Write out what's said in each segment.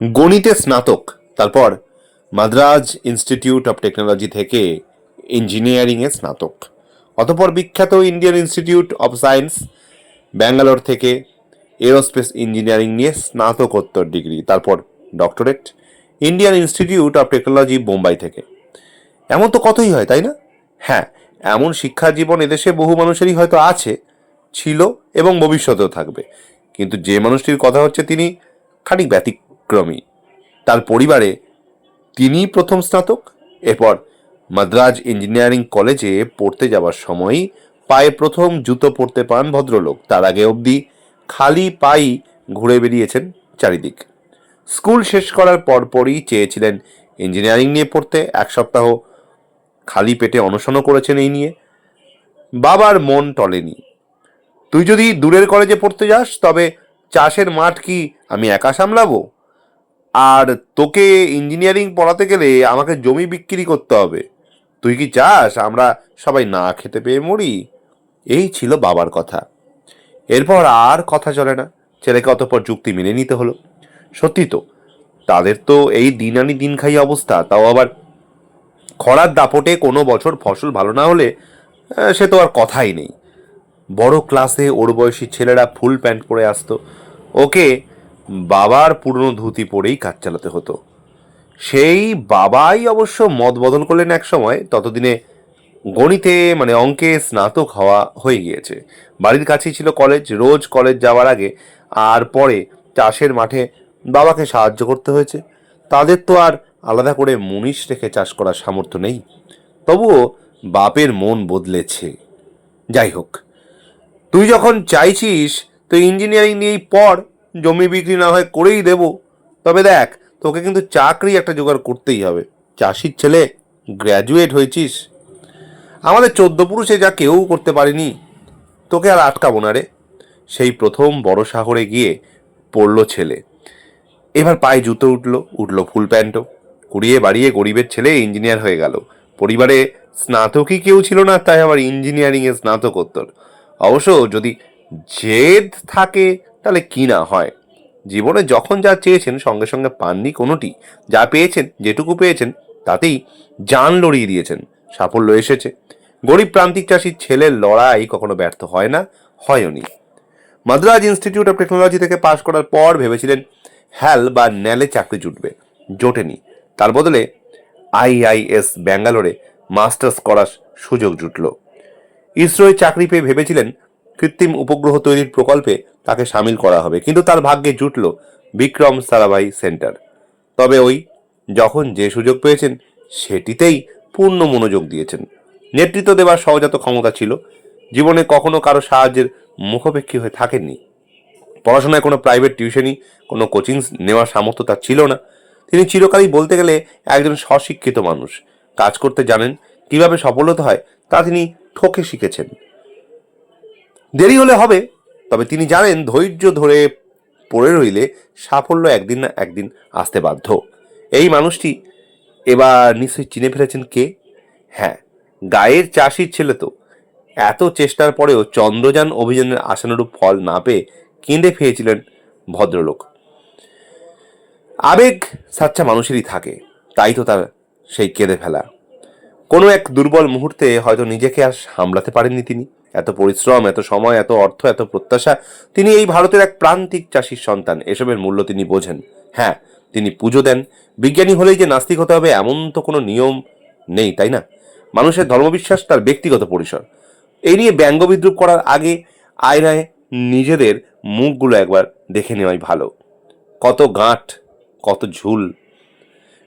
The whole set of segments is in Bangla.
গণিতে স্নাতক, তারপর মাদ্রাজ ইনস্টিটিউট অফ টেকনোলজি থেকে ইঞ্জিনিয়ারিংয়ে স্নাতক। অতপর বিখ্যাত Indian Institute of Science, Bangalore থেকে এরোস্পেস ইঞ্জিনিয়ারিং নিয়ে স্নাতকোত্তর ডিগ্রি, তারপর doctorate Indian Institute of Technology Bombay থেকে। এমন তো কতই হয়, তাই না? হ্যাঁ এমন শিক্ষা জীবন এদেশে বহু মানুষেরই হয়তো আছে, ছিল এবং ভবিষ্যতেও থাকবে। কিন্তু যে মানুষটির কথা হচ্ছে তিনি খানিক ব্যতিক্রমী। তার পরিবারে তিনি প্রথম স্নাতক। এরপর মাদ্রাজ ইঞ্জিনিয়ারিং কলেজে পড়তে যাওয়ার সময়ই পায়ে প্রথম জুতো পরতে পান ভদ্রলোক। তার আগে অবধি খালি পাই ঘুরে বেরিয়েছেন চারিদিক। স্কুল শেষ করার পরপরই চেয়েছিলেন ইঞ্জিনিয়ারিং নিয়ে পড়তে। এক সপ্তাহ খালি পেটে অনশনও করেছেন এই নিয়ে। বাবার মন টলেনি। তুই যদি দূরের কলেজে পড়তে যাস, তবে চাষের মাঠ কি আমি একা সামলাবো? আর তোকে ইঞ্জিনিয়ারিং পড়াতে গেলে আমাকে জমি বিক্রি করতে হবে। তুই কি চাস আমরা সবাই না খেতে পেয়ে মরি? এই ছিল বাবার কথা। এরপর আর কথা চলে না। ছেলেকে অতপর যুক্তি মেনে নিতে হলো। সত্যি তো, তাদের তো এই দিন আনি দিন খাই অবস্থা, তাও আবার খরার দাপটে কোনো বছর ফসল ভালো না হলে সে তো আর কথাই নেই। বড় ক্লাসে ওর বয়সী ছেলেরা ফুল প্যান্ট পরে আসতো। ওকে বাবার পুরনো ধুতি পরেই কাজ চালাতে হতো। সেই বাবাই অবশ্য মত বদল করলেন এক সময়, ততদিনে গণিতে মানে অঙ্কে স্নাতক হওয়া হয়ে গিয়েছে। বাড়ির কাছেই ছিল কলেজ, রোজ কলেজ যাওয়ার আগে আর পরে চাষের মাঠে বাবাকে সাহায্য করতে হয়েছে। তাদের তো আর আলাদা করে মুনিশ রেখে চাষ করার সামর্থ্য নেই। তবুও বাপের মন বদলেছে। যাই হোক, তুই যখন চাইছিস তো ইঞ্জিনিয়ারিং নিয়েই পড়। জমি বিক্রি না হয় করেই দেব। তবে দেখ, তোকে কিন্তু চাকরি একটা জোগাড় করতেই হবে। চাষির ছেলে গ্র্যাজুয়েট হয়েছিস। আমাদের চোদ্দ পুরুষে যা কেউ করতে পারেনি, তোকে আর আটকাবো না রে। সেই প্রথম বড় শহরে গিয়ে পড়ল ছেলে। এবার পায়ে জুতো উঠল উঠল ফুল প্যান্টও। কুড়িয়ে বাড়িয়ে গরিবের ছেলে ইঞ্জিনিয়ার হয়ে গেল। পরিবারে স্নাতকই কেউ ছিল না, তাই আবার ইঞ্জিনিয়ারিংয়ে স্নাতকোত্তর। অবশ্য যদি জেদ থাকে তাহলে কি না হয়? জীবনে যখন যা চেয়েছেন, সঙ্গে সঙ্গে পাননি কোনোটি। যা পেয়েছেন, যেটুকু পেয়েছেন, তাতেই জান লড়িয়ে দিয়েছেন। সাফল্য এসেছে। গরিব প্রান্তিক চাষির ছেলের লড়াই কখনো ব্যর্থ হয় না, হয়নি। মাদ্রাজ ইনস্টিটিউট অফ টেকনোলজি থেকে পাশ করার পর ভেবেছিলেন, হ্যাল বা ন্যালে চাকরি জুটবে। জোটেনি। তার বদলে আইআইএস ব্যাঙ্গালোরে মাস্টার্স করার সুযোগ জুটল। ইসরোয় চাকরি পেয়ে ভেবেছিলেন, কৃত্রিম উপগ্রহ তৈরির প্রকল্পে তাকে সামিল করা হবে। কিন্তু তার ভাগ্যে জুটল বিক্রম সারাভাই সেন্টার। তবে ওই যখন যে সুযোগ পেয়েছেন, সেটিতেই পূর্ণ মনোযোগ দিয়েছেন। নেতৃত্ব দেওয়ার সহজাত ক্ষমতা ছিল। জীবনে কখনো কারও সাহায্যের মুখোপেক্ষী হয়ে থাকেননি। পড়াশোনায় কোনো প্রাইভেট টিউশনই কোনো কোচিং নেওয়ার সামর্থ্য তার ছিল না। তিনি চিরকালই বলতে গেলে একজন স্বশিক্ষিত মানুষ। কাজ করতে জানেন কীভাবে সফল হতে হয় তা তিনি ঠকে শিখেছেন। দেরি হলে হবে তবে তিনি জানেন ধৈর্য ধরে পড়ে রইলে সাফল্য একদিন না একদিন আসতে বাধ্য। এই মানুষটি এবার নিশ্চয়ই চিনে ফেলেছেন কে? হ্যাঁ গায়ের চাষির ছেলে তো। এত চেষ্টার পরেও চন্দ্রযান অভিযানের আশানুরূপ ফল না পেয়ে কেঁদে ফিরেছিলেন ভদ্রলোক। আবেগ সাচ্চা মানুষেরই থাকে, তাই তো তার সেই কেঁদে ফেলা। কোনো এক দুর্বল মুহূর্তে হয়তো নিজেকে আর সামলাতে পারেননি তিনি। এত পরিশ্রম, এত সময়, এত অর্থ, এত প্রত্যাশা, তিনি এই ভারতের এক প্রান্তিক চাষির সন্তান। এসবের মূল্য তিনি বোঝেন। হ্যাঁ তিনি পুজো দেন। বিজ্ঞানী হলেই যে নাস্তিক হতে হবে এমন তো কোনো নিয়ম নেই, তাই না? মানুষের ধর্মবিশ্বাস তার ব্যক্তিগত পরিসর। এই নিয়ে ব্যঙ্গ বিদ্রুপ করার আগে আয়নায় নিজেদের মুখগুলো একবার দেখে নেওয়াই ভালো। কত গাঁট, কত ঝুল।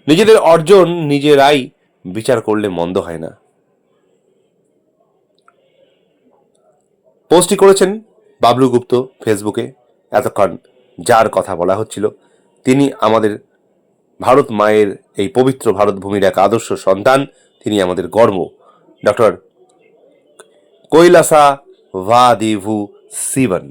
নিজেদের অর্জন, নিজেরাই বিচার করলে মন্দ হয় না। পোস্টটি করেছেন বাবলু গুপ্ত ফেসবুকে। এতক্ষণ যার কথা বলা হচ্ছিল, তিনি আমাদের ভারত মায়ের এই পবিত্র ভারত ভূমির এক আদর্শ সন্তান। তিনি আমাদের গর্ব। ডক্টর কৈলাসা ভা দিভু শিবন